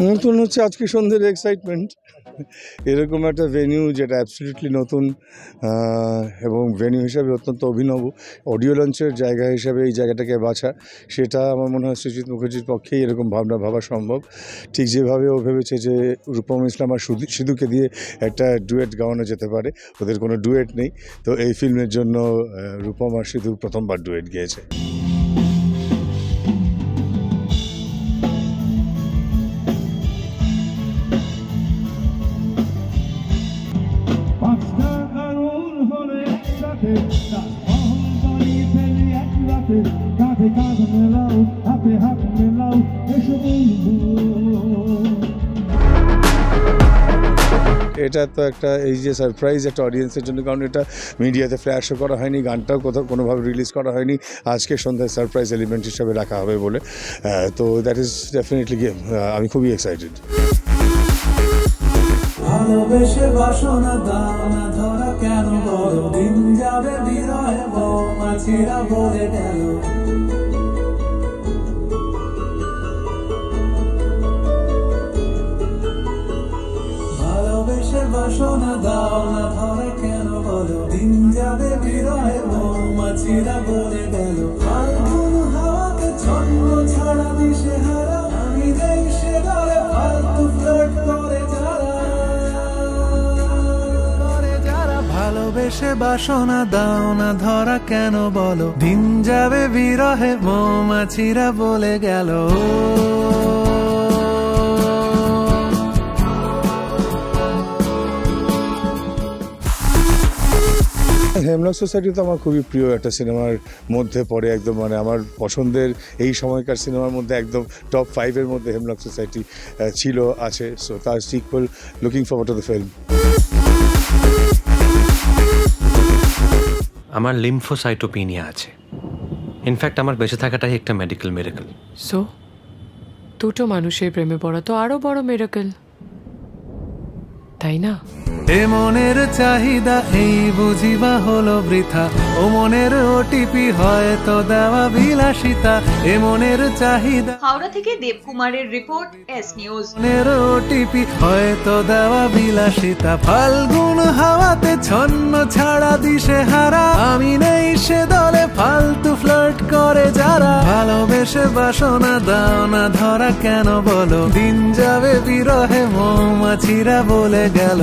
নতুন হচ্ছে আজকে সন্ধ্যের এক্সাইটমেন্ট এরকম একটা ভেনিউ যেটা অ্যাবসলিউটলি নতুন এবং ভেনিউ হিসাবে অত্যন্ত অভিনব। অডিও লঞ্চের জায়গা হিসাবে এই জায়গাটাকে বাছা, সেটা আমার মনে হয় সুজিত মুখার্জির পক্ষেই এরকম ভাবনা ভাবা সম্ভব। ঠিক যেভাবে ও ভেবেছে যে রূপম ইসলাম আর সুধি- সিধুকে দিয়ে একটা ডুয়েট গাওয়ানো যেতে পারে, ওদের কোনো ডুয়েট নেই। তো এই ফিল্মের জন্য রূপম আর সিধু প্রথমবার ডুয়েট গিয়েছে। এটা তো একটা এই যে সারপ্রাইজ একটা অডিয়েন্সের জন্য, কারণ এটা মিডিয়াতে ফ্ল্যাশও করা হয়নি, গানটাও কোথাও কোনোভাবে রিলিজ করা হয়নি। আজকে সন্ধ্যায় সারপ্রাইজ এলিমেন্ট হিসাবে রাখা হবে বলে। তো দ্যাট ইজ ডেফিনেটলি গেম আমি খুবই এক্সাইটেড ভালোবেসে বাসনা কেন বলো দিন যাবে বিরহে মাছিরা বলে গেল বাসনা দাও না ধরা কেন বলো দিন যাবে বিরহে মাছিরা বলে গেল ভালোবেসে বাসনা দাও না, ধরা কেন বলো? দিন যাবে বিরহে, মৌমাছিরা বলে গেল হেমলক সোসাইটি তো আমার খুবই প্রিয়, একটা সিনেমার মধ্যে পড়ে একদম মানে আমার পছন্দের এই সময়কার সিনেমার মধ্যে একদম টপ ফাইভের মধ্যে হেমলক সোসাইটি ছিল, আছে। সো তার sequel looking forward to the film আমার লিম্ফোসাইটোপিনিয়া আছে। ইনফ্যাক্ট আমার বেঁচে থাকাটাই একটা মেডিকেল মেরেকেল সো দুটো মানুষের প্রেমে পড়া তো আরও বড় মেরাকেল তাই না? এ মনের চাহিদা এই বুঝিবা হলো বৃথা। ও মনের ওটিপি হয়তো দেওয়া বিলাসিতা। এ মনের চাহিদা। হাওড়া থেকে দেবকুমারের রিপোর্ট এস নিউজ। মনের ওটিপি হয়তো দেওয়া বিলাসিতা। ফাল্গুন হাওয়াতে ছন্ন ছাড়া দিশে হারা আমি নেই সে দলে ফালতু ফ্লার্ট করে যারা। ভালোবেসে বাসনা দাও না ধরা কেন বলো? দিন যাবে বিরহে মৌমাছিরা বলে গেল